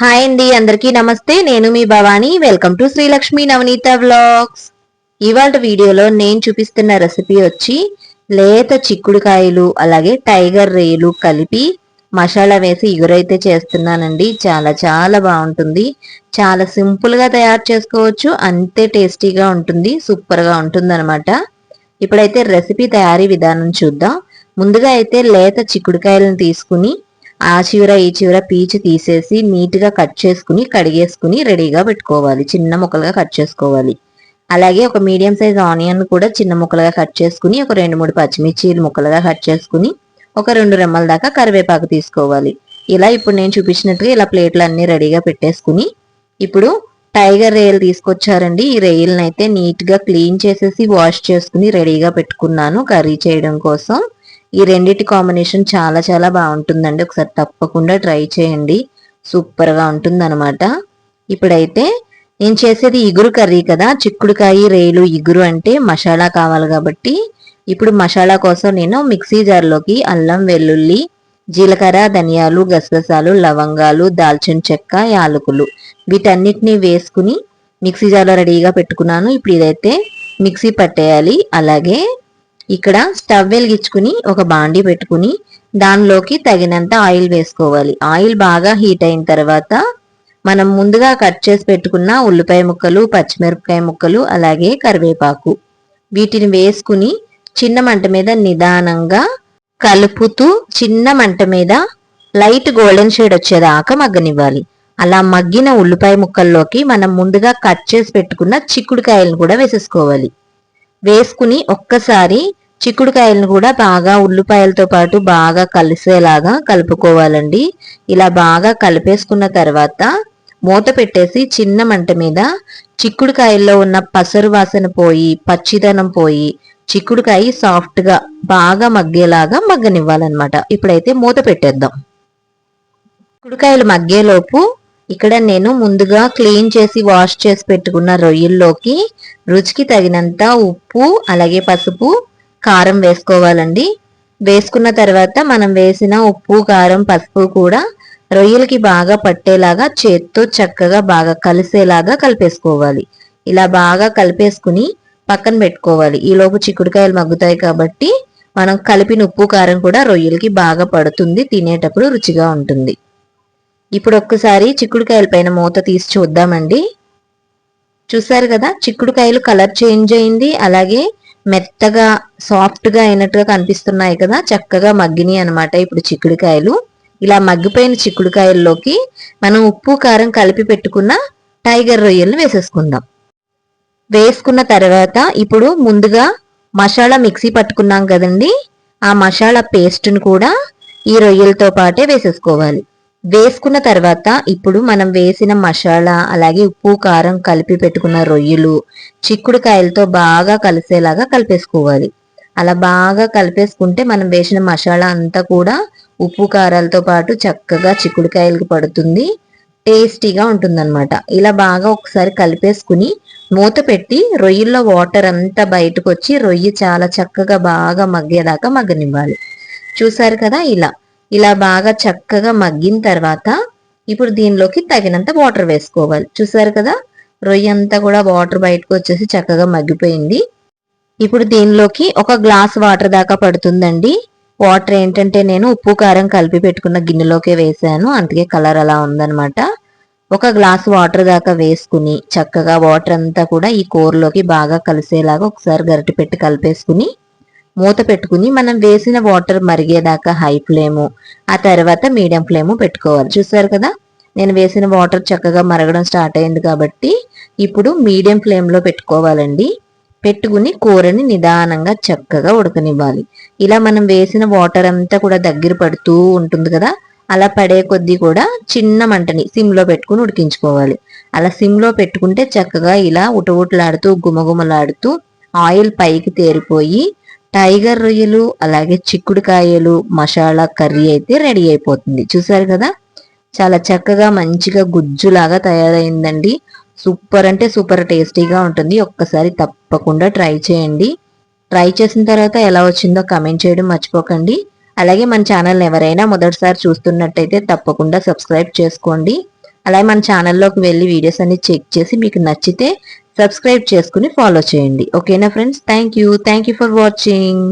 Hi అండి అందరికీ నమస్తే. నేను మీ Bhavani. Welcome to Srilakshmi Navaneetha vlogs ఇవాళ వీడియోలో నేను చూపిస్తున్న రెసిపీ వచ్చి లేత చిక్కుడుకాయలు అలాగే టైగర్ రేలు కలిపి మసాలా వేసి ఇగురైతే చేస్తున్నానండి. చాలా చాలా బాగుంటుంది. చాలా సింపుల్గా తయారు చేసుకోవచ్చు. అంతే టేస్టీగా ఉంటుంది సూపర్గా ఉంటుంది అనమాట ఇప్పుడైతే రెసిపీ తయారీ విధానం చూద్దాం. ముందుగా అయితే లేత చిక్కుడుకాయలను తీసుకుని ఆ చివర ఈ చివర పీచు తీసేసి నీట్గా కట్ చేసుకుని కడిగేసుకుని రెడీగా పెట్టుకోవాలి. చిన్న ముక్కలుగా కట్ చేసుకోవాలి. అలాగే ఒక మీడియం సైజ్ ఆనియన్ కూడా చిన్న ముక్కలుగా కట్ చేసుకుని ఒక రెండు మూడు పచ్చిమిర్చిలు ముక్కలుగా కట్ చేసుకుని ఒక రెండు రెమ్మల దాకా కరివేపాకు తీసుకోవాలి. ఇలా ఇప్పుడు నేను చూపించినట్టుగా ఇలా ప్లేట్లు అన్ని రెడీగా పెట్టేసుకుని ఇప్పుడు టైగర్ రేయల్ తీసుకొచ్చారండి. ఈ రేయల్ని అయితే నీట్గా క్లీన్ చేసేసి వాష్ చేసుకుని రెడీగా పెట్టుకున్నాను కర్రీ చేయడం కోసం. ఈ రెండిటి కాంబినేషన్ చాలా చాలా బాగుంటుందండి. ఒకసారి తప్పకుండా ట్రై చేయండి. సూపర్గా ఉంటుంది అనమాట ఇప్పుడైతే నేను చేసేది ఇగురు కర్రీ కదా. చిక్కుడుకాయ రేలు ఇగురు అంటే మసాలా కావాలి కాబట్టి ఇప్పుడు మసాలా కోసం నేను మిక్సీ జార్లోకి అల్లం వెల్లుల్లి జీలకర్ర ధనియాలు గసగసాలు లవంగాలు దాల్చిన చెక్క యాలకులు వీటన్నిటిని వేసుకుని మిక్సీ జార్లో రెడీగా పెట్టుకున్నాను. ఇప్పుడు ఇదైతే మిక్సీ పట్టేయాలి. అలాగే ఇక్కడ స్టవ్ వెలిగించుకుని ఒక బాండి పెట్టుకుని దానిలోకి తగినంత ఆయిల్ వేసుకోవాలి. ఆయిల్ బాగా హీట్ అయిన తర్వాత మనం ముందుగా కట్ చేసి పెట్టుకున్న ఉల్లిపాయ ముక్కలు పచ్చిమిరపకాయ ముక్కలు అలాగే కరివేపాకు వీటిని వేసుకుని చిన్న మంట మీద నిదానంగా కలుపుతూ చిన్న మంట మీద లైట్ గోల్డెన్ షేడ్ వచ్చేదాకా మగ్గనివ్వాలి. అలా మగ్గిన ఉల్లిపాయ ముక్కల్లోకి మనం ముందుగా కట్ చేసి పెట్టుకున్న చిక్కుడుకాయలను కూడా వేసేసుకోవాలి. వేసుకుని ఒక్కసారి చిక్కుడుకాయలను కూడా బాగా ఉల్లిపాయలతో పాటు బాగా కలిసేలాగా కలుపుకోవాలండి. ఇలా బాగా కలిపేసుకున్న తర్వాత మూత పెట్టేసి చిన్న మంట మీద చిక్కుడుకాయల్లో ఉన్న పసరు వాసన పోయి పచ్చిదనం పోయి చిక్కుడుకాయ సాఫ్ట్గా బాగా మగ్గేలాగా మగ్గనివ్వాలన్నమాట. ఇప్పుడైతే మూత పెట్టేద్దాం. చిక్కుడుకాయలు మగ్గేలోపు ఇక్కడ నేను ముందుగా క్లీన్ చేసి వాష్ చేసి పెట్టుకున్న రొయ్యల్లోకి రుచికి తగినంత ఉప్పు అలాగే పసుపు కారం వేసుకోవాలండి. వేసుకున్న తర్వాత మనం వేసిన ఉప్పు కారం పసుపు కూడా రొయ్యలకి బాగా పట్టేలాగా చేత్తో చక్కగా బాగా కలిసేలాగా కలిపేసుకోవాలి. ఇలా బాగా కలిపేసుకుని పక్కన పెట్టుకోవాలి. ఈలోపు చిక్కుడుకాయలు మగ్గుతాయి కాబట్టి మనం కలిపిన ఉప్పు కారం కూడా రొయ్యలకి బాగా పడుతుంది తినేటప్పుడు రుచిగా ఉంటుంది. ఇప్పుడు ఒక్కసారి చిక్కుడుకాయల పైన మూత తీసి చూద్దామండి. చూసారు కదా చిక్కుడుకాయలు కలర్ చేంజ్ అయింది. అలాగే మెత్తగా సాఫ్ట్గా అయినట్టుగా కనిపిస్తున్నాయి కదా చక్కగా మగ్గినాయి అనమాట ఇప్పుడు చిక్కుడుకాయలు. ఇలా మగ్గిపోయిన చిక్కుడుకాయల్లోకి మనం ఉప్పు కారం కలిపి పెట్టుకున్న టైగర్ రొయ్యలను వేసేసుకుందాం. వేసుకున్న తర్వాత ఇప్పుడు ముందుగా మసాలా మిక్సీ పట్టుకున్నాం కదండి. ఆ మసాలా పేస్ట్ను కూడా ఈ రొయ్యలతో పాటే వేసేసుకోవాలి. వేసుకున్న తర్వాత ఇప్పుడు మనం వేసిన మసాలా అలాగే ఉప్పు కారం కలిపి పెట్టుకున్న రొయ్యలు చిక్కుడుకాయలతో బాగా కలిసేలాగా కలిపేసుకోవాలి. అలా బాగా కలిపేసుకుంటే మనం వేసిన మసాలా అంతా కూడా ఉప్పు కారాలతో పాటు చక్కగా చిక్కుడుకాయలకు పడుతుంది. టేస్టీగా ఉంటుందన్నమాట. ఇలా బాగా ఒకసారి కలిపేసుకుని మూత పెట్టి రొయ్యల్లో వాటర్ అంతా బయటకు వచ్చి రొయ్యి చాలా చక్కగా బాగా మగ్గేదాకా మగ్గనివ్వాలి. చూసారు కదా ఇలా. ఇలా బాగా చక్కగా మగ్గిన తర్వాత ఇప్పుడు దీనిలోకి తగినంత వాటర్ వేసుకోవాలి. చూసారు కదా? రొయ్య అంతా కూడా వాటర్ బయటకు వచ్చేసి చక్కగా మగ్గిపోయింది. ఇప్పుడు దీనిలోకి ఒక గ్లాస్ వాటర్ దాకా పడుతుందండి. వాటర్ ఏంటంటే నేను ఉప్పు కారం కలిపి పెట్టుకున్న గిన్నెలోకే వేసాను. అందుకే కలర్ అలా ఉందనమాట ఒక గ్లాస్ వాటర్ దాకా వేసుకుని చక్కగా వాటర్ అంతా కూడా ఈ కూరలోకి బాగా కలిసేలాగా ఒకసారి గరిటె పెట్టి కలిపేసుకుని మూత పెట్టుకుని మనం వేసిన వాటర్ మరిగేదాకా హై ఫ్లేము ఆ తర్వాత మీడియం ఫ్లేము పెట్టుకోవాలి. చూసారు కదా? నేను వేసిన వాటర్ చక్కగా మరగడం స్టార్ట్ అయింది కాబట్టి ఇప్పుడు మీడియం ఫ్లేమ్లో పెట్టుకోవాలండి. పెట్టుకుని కూరని నిదానంగా చక్కగా ఉడకనివ్వాలి. ఇలా మనం వేసిన వాటర్ అంతా కూడా దగ్గర పడుతూ ఉంటుంది కదా? అలా పడే కొద్దీ కూడా చిన్న మంటని సిమ్లో పెట్టుకుని ఉడికించుకోవాలి. అలా సిమ్లో పెట్టుకుంటే చక్కగా ఇలా ఉటవుట్లాడుతూ గుమగుమలాడుతూ ఆయిల్ పైకి తేరిపోయి టైగర్ రొయ్యలు అలాగే చిక్కుడుకాయలు మసాలా కర్రీ అయితే రెడీ అయిపోతుంది. చూసారు కదా? చాలా చక్కగా మంచిగా గుజ్జులాగా తయారైందండి. సూపర్ అంటే సూపర్ టేస్టీగా ఉంటుంది. ఒక్కసారి తప్పకుండా ట్రై చేయండి. ట్రై చేసిన తర్వాత ఎలా వచ్చిందో కమెంట్ చేయడం మర్చిపోకండి. అలాగే మన ఛానల్ ఎవరైనా మొదటిసారి చూస్తున్నట్టయితే తప్పకుండా సబ్స్క్రైబ్ చేసుకోండి. అలాగే మన ఛానల్లోకి వెళ్ళి వీడియోస్ అన్ని చెక్ చేసి మీకు నచ్చితే సబ్స్క్రైబ్ చేసుకుని ఫాలో చేయండి. ఓకేనా friends thank you thank you for watching